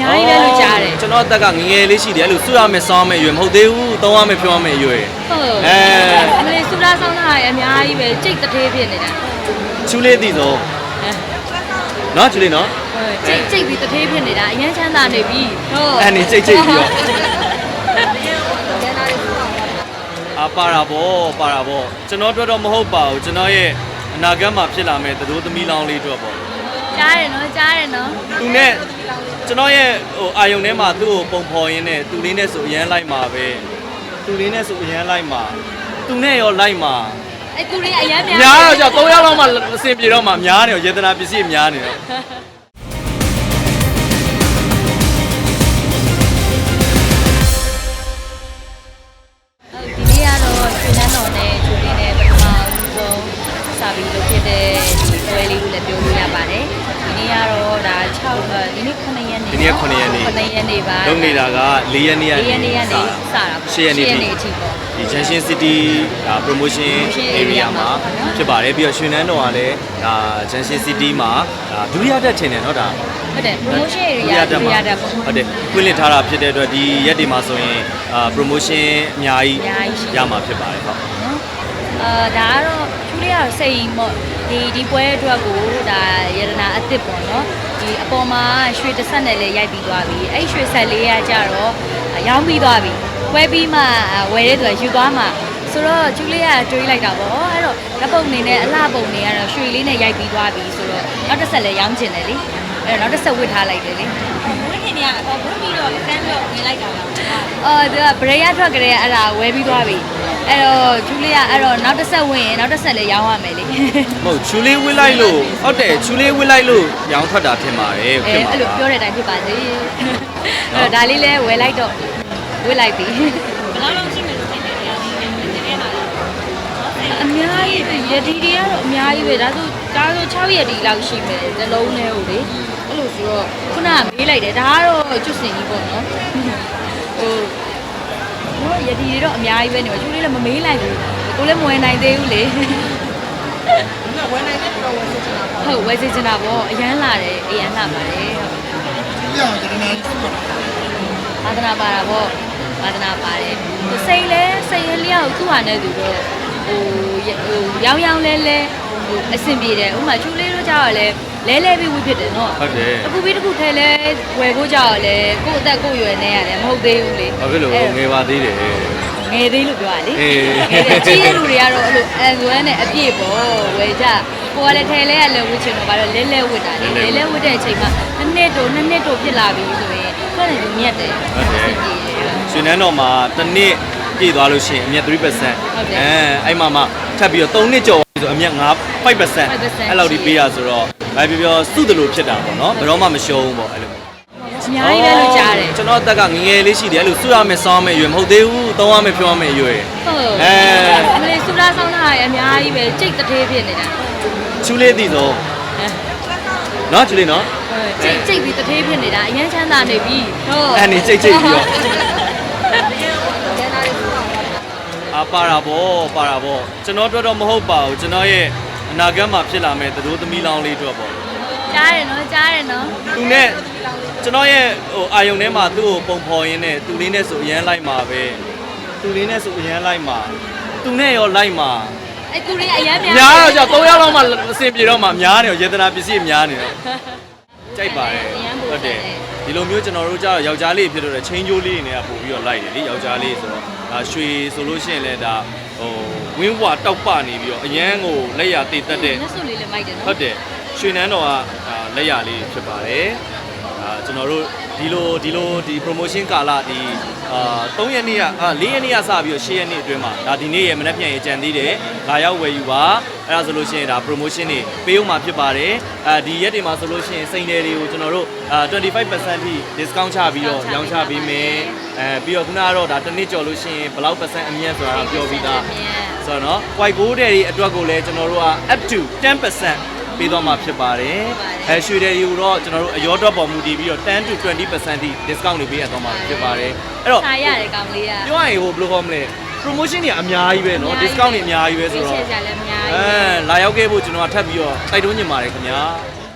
များကြီးပဲလို့ကြားတယ်ကျွန်တော်အသက်ကငယ်ငယ်လေးရှိတယ်အဲ့လိုစွရမယ်စောင်းမယ်အရွယ်မဟုတ်သေးဘူးသုံးရမယ်ဖြောရမယ်အရွယ်ဟုတ်အဲအမလေးစူလာဆောင်တာအများကြီးပဲကြိတ်တသေးဖြစ်နေတာချူလေးသိဆုံးအဲနော်ချူလေးနော်ကြိတ်ကြိတ်ပြီးတသေးဖြစ်နေတာအရင်ချမ်းသာနေပြီဟုတ်အဲ့နေကြိတ်ကြိတ်ပြီးတော့အာပါတာဗောပါတာဗောကျွန်တော်တို့တော့မဟုတ်ပါဘူးကျွန်တော်ရဲ့အနာဂတ်မှာဖြစ်လာမယ့်သတို့သမီးလောင်းလေးတို့ပေါ့ကြားတယ်နော်ကြားတယ်နော်သူနဲ့ ကျွန်တော်ရဲ့ဟိုအာယုံထဲမှာသူ့ကိုပုံဖော်ရင်းနဲ့သူလေးနဲ့ဆိုအရန်လိုက်မှာပဲသူလေးနဲ့ဆိုအရန်လိုက်မှာသူနဲ့ရောလိုက်မှာအဲ့သူတွေအရင်များများတော့ကြာ3ယောက်လောက်မှအဆင်ပြေတော့မှများနေရောယေတနာပစ္စည်းများနေတော့ဒီနေ့ကတော့ရွှေနန်းတော်နဲ့ဂျူလီနဲ့ပထမဆုံးစာပြီးလုပ်ဖြစ်တဲ့ဒီပွဲလေးကိုလည်းပြောလို့ရပါတယ်ဒီနေ့ကတော့ဒါ6ဒီနေ့9 ရက်နေ့ ဒီနေ့9ရက်နေ့ 9ရက်နေ့ပါ လုပ်နေတာက4ရက်နေ့ 4ရက်နေ့ကနေစတာ 10ရက်နေ့ 10 ထိ ရက်နေ့အထိပေါ့ ဒီ Junction City ဒါ promotion Promotion area area မှာ မှာ ဖြစ်ပါတယ်ပြီးတော့ရွှေနန်းတော်ကလည်းဒါ Junction City မှာဒါဒုတိယတက်ထင်တယ်เนาะဒါ ဟုတ်တယ် promotion ဒု area တက် ဒု မှာ တိယတက်ပေါ့ ဟုတ်တယ်ခွင့်လင့်ထားတာဖြစ်တဲ့အတွက်ဒီရက်တွေမှာဆိုရင်အာ promotion အများကြီး အများကြီးရှိ ရမှာဖြစ်ပါတယ်ဟုတ် နော်အာဒါကတော့ချူလေးကတော့စိတ်ပေါ့ဒီဒီပွဲအတွက်ကိုဒါယရနာအစ်စ်ပေါ့နော် ဒီအပေါ်မှာရွှေတစ်ဆက်နဲ့လည်းရိုက်ပြီးသွားပြီအဲ့ရွှေဆက်လေးကကြတော့ရောင်းပြီးသွားပြီပွဲပြီးမှဝယ်တဲ့သူကယူသွားမှဆိုတော့ကျူလေးကတွေးလိုက်တာပေါ့အဲ့တော့ဓာတ်ပုံနေနဲ့အလှပုံနေကတော့ရွှေလေးနဲ့ရိုက်ပြီးသွားပြီဆိုတော့နောက်တစ်ဆက်လည်းရောင်းချင်တယ်လေအဲ့တော့နောက်တစ်ဆက်ဝစ်ထားလိုက်တယ်လေ ဝင်းခင်တွေကဘုတ်ပြီးတော့အကန်းပြီးတော့ဝင်လိုက်တာလားအော်သူကဗရေရထွက်ကြတဲ့အဲ့ဒါဝယ်ပြီးသွားပြီအဲ့တော့ဂျူလီယာအဲ့တော့နောက်တစ်ဆက်ဝင်ရင်နောက်တစ်ဆက်လည်းရောင်းရမယ်လေမဟုတ်ချူလေးဝစ်လိုက်လို့ဟုတ်တယ်ချူလေးဝစ်လိုက်လို့ရောင်းထွက်တာထင်ပါတယ်အဲဖြစ်မှာအဲ့လိုပါပြောတဲ့အတိုင်းဖြစ်ပါစေအဲ့တော့ဒါလေးလည်းဝယ်လိုက်တော့ဝယ်လိုက်ပြီဘယ်လောက်လောက်ရှိမယ်လို့ထင်တယ်တရားဒီနေ့ဒီနေ့မှာအများကြီးပဲရဒီတွေကတော့အများကြီးပဲဒါဆိုဒါဆို6ရက်ဒီလောက်ရှိမယ်ဇလုံးလေးကိုလေ အဲ့လိုဆိုတော့ခုနကမေးလိုက်တယ်ဒါကတော့ကျွတ်စင်ကြီးပေါ့နော်ဟိုတော့ရဒီတွေတော့အများကြီးပဲနေမှာကျူလေးလည်းမမေးလိုက်ဘူးကိုလည်းမဝင်နိုင်သေးဘူးလေဝယ်နိုင်တဲ့တော့ဝယ်စစ်ချင်တာပေါ့ဟုတ်ဝယ်စီချင်တာပေါ့အရန်လာတယ်အရန်လာပါတယ်ပြအောင်ကျွန်တော်တို့သာသနာပါတာပေါ့သာသနာပါတယ်စိတ်လဲစိတ်ရလျောက်သူ့ဟာနဲ့သူတော့ ဟိုရဟိုရောင်းရောင်းလဲလဲဟိုအဆင်ပြေတယ်ဥပမာချူလေးတို့ကြောက်ရလဲလဲလဲပြီးဝိဖြစ်တယ်နော်ဟုတ်တယ်တစ်ခုပြီးတစ်ခုထဲလဲဝယ်ဖို့ကြောက်ရလဲကိုယ့်အသက်ကိုယ့်ရွယ်နဲ့ရတယ်မဟုတ်သေးဘူးလေဘာဖြစ်လို့ငယ်ပါသေးတယ်ငယ်သေးလို့ပြောရလေအေးငယ်သေးကြီးတဲ့လူတွေကတော့အဲ့လိုအဇွမ်းနဲ့အပြည့်ပေါ့ဝယ်ကြကိုကလည်းထဲလဲရလဲဝစ်ချင်တော့ဘာလို့လဲလဲဝစ်တာလေလဲလဲဝစ်တဲ့အချိန်မှာနှစ်နှစ်တိုနှစ်နှစ်တိုဖြစ်လာပြီဆိုရင်ကိုယ်လည်းမြတ်တယ်ဟုတ်တယ်အဆင်ပြေတယ်ရွှေနန်းတော်မှာတစ်နှစ် ပြည့်သွားလို့ရှိရင်အမြတ်3%အဲဟုတ်တယ်အဲ့မှာမှထပ်ပြီးတော့3နှစ်ကျော်ဆိုအမြတ်5 5%အဲ့လောက်ဒီပေးရဆိုတော့ဘာပြောပြောစုတယ်လို့ဖြစ်တာပေါ့နော်ဘယ်တော့မှမရှုံးဘူးပေါ့အဲ့လိုအများကြီးပဲလို့ကြားတယ်ကျွန်တော်အသက်ကငယ်ငယ်လေးရှိတယ်အဲ့လိုစွရမယ်စောင်းမယ်အရွယ်မဟုတ်သေးဘူးသုံးရမယ်ဖြောရမယ်အရွယ်ဟုတ်အဲအမလေးစူလာဆောင်တာအများကြီးပဲကြိတ်တသေးဖြစ်နေတာချူလေးသိဆုံးနော်ချူလေးနော်ကြိတ်ကြိတ်ပြီးတသေးဖြစ်နေတာအရင်ချမ်းသာနေပြီဟုတ်အဲ့နေကြိတ်ကြိတ်ပြီးတော့ အာပါတာဗောပါတာဗောကျွန်တော်တို့တော့မဟုတ်ပါဘူးကျွန်တော်ရဲ့အနာဂတ်မှာဖြစ်လာမယ့်သတို့သမီးလောင်းလေးတို့ပေါ့ကြားတယ်နော်ကြားတယ်နော်သူနဲ့ကျွန်တော်ရဲ့ဟိုအာယုံထဲမှာသူ့ကိုပုံဖော်ရင်းနဲ့သူလေးနဲ့ဆိုအရန်လိုက်မှာပဲသူလေးနဲ့ဆိုအရန်လိုက်မှာသူနဲ့ရောလိုက်မှာအဲ့သူတွေအရင်များများတော့ကြာ3ယောက်လောက်မှအဆင်ပြေတော့မှများနေရောယေတနာပစ္စည်းများနေတော့ကြိုက်ပါတယ်ဟုတ်တယ်ဒီလိုမျိုးကျွန်တော်တို့ကြာတော့ယောက်ျားလေးဖြစ်တော့တဲ့ချင်းချိုးလေးတွေနဲ့ပို့ပြီးတော့လိုက်တယ်လေယောက်ျားလေးဆိုတော့ ဒါရွှေဆိုလို့ရှိရင်လည်းဒါဟိုဝင်းဝါတောက်ပနေပြီးတော့အရန်ကိုလက်ရတည်တတ်တဲ့လက်စွပ်လေးလည်းမိုက်တယ်နော်ဟုတ်တယ်ရွှေနန်းတော်ကဒါလက်ရလေးဖြစ်ပါတယ်အာ ကျွန်တော်တို့ဒီလိုဒီလိုဒီ promotion ကာလဒီအာ3ရက်နေ့ကအာ4ရက်နေ့ကစပြီးတော့10ရက်နေ့အတွင်းမှာဒါဒီနေ့ရဲ့မနက်ဖြန်ရေကြံသေးတယ်လာရောက်ဝယ်ယူပါအဲ့ဒါဆိုလို့ရှိရင်ဒါ promotion တွေပေးဦးမှာဖြစ်ပါတယ်အာဒီရက်တွေမှာဆိုလို့ရှိရင်စိန်တယ်တွေကိုကျွန်တော်တို့အာ25%ထိ discount ချပြီးတော့ရောင်းချပေးမယ်အဲပြီးတော့ခုနကတော့ဒါတစ်နှစ်ကျော်လို့ရှိရင်ဘယ်လောက် percent အမြတ်ဆိုတာတော့ပြောပြီးသားဆိုတော့နော် white gold တွေအတွက်ကိုလည်းကျွန်တော်တို့က up to 10%ပေးသွားမှာဖြစ်ပါတယ်။ အဲရွှေတွေကိုတော့ကျွန်တော်တို့အရောတော့ပေါ်မူတည်ပြီးတော့10 to 20%ထိ discount တွေပေးရသွားမှာဖြစ်ပါတယ်။အဲ့တော့ စားရတယ်ကောင်လေးက ပြောရရင်ဟိုဘယ်လိုခေါ်မလဲ promotion တွေအများကြီးပဲเนาะ discount တွေအများကြီးပဲဆိုတော့ ဆက်ကြလည်းအများကြီး အဲလာရောက်ခဲ့ဖို့ကျွန်တော်ကထပ်ပြီးတော့တိုက်တွန်းညင်ပါတယ်ခင်ဗျာ။